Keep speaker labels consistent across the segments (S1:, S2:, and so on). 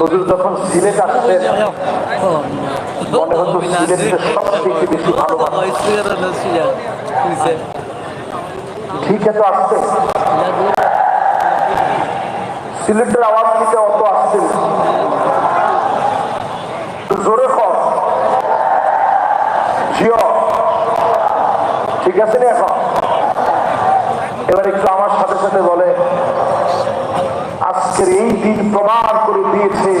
S1: হুজুর যখন সিলেট মনে হতো সব থেকে বেশি ঠিক সিলেটের আওয়াজ অত জোরে কর জিও ঠিক আছে না এখন? এবার একটু আমার সাথে সাথে বলে আজকের এই দিন প্রমাণ নিয়েছে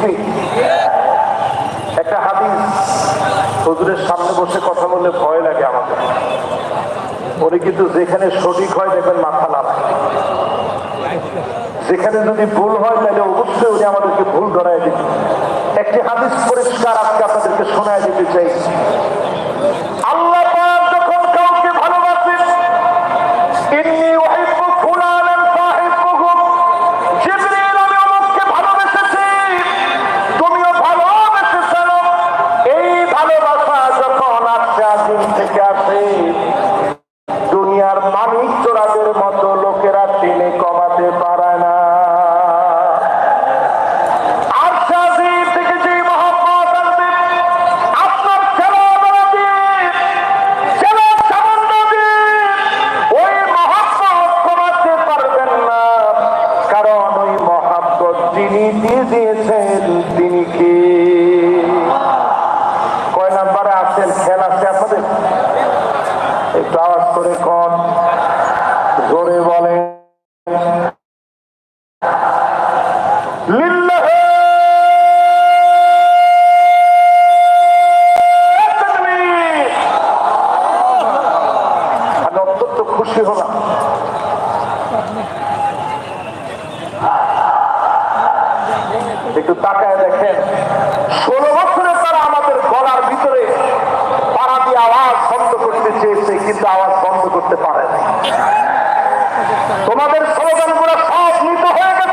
S1: ঠিক একটা হাদিস হজুরের সামনে বসে কথা বললে ভয় লাগে আমাদের পরে কিন্তু যেখানে সঠিক হয় দেখবেন মাথা লাভ যেখানে যদি ভুল হয় তাহলে অবশ্যই উনি আমাদেরকে ভুল ধরাই দিচ্ছে একটি হাদিস পরিষ্কার আজকে আপনাদেরকে শোনায় দিতে চাই। মানুষ একটু তাকায় দেখেন। ষোলো বছরে তারা আমাদের গলার ভিতরে পাড়া দিয়ে আওয়াজ বন্ধ করতে চেয়েছে, কিন্তু আওয়াজ বন্ধ করতে পারে না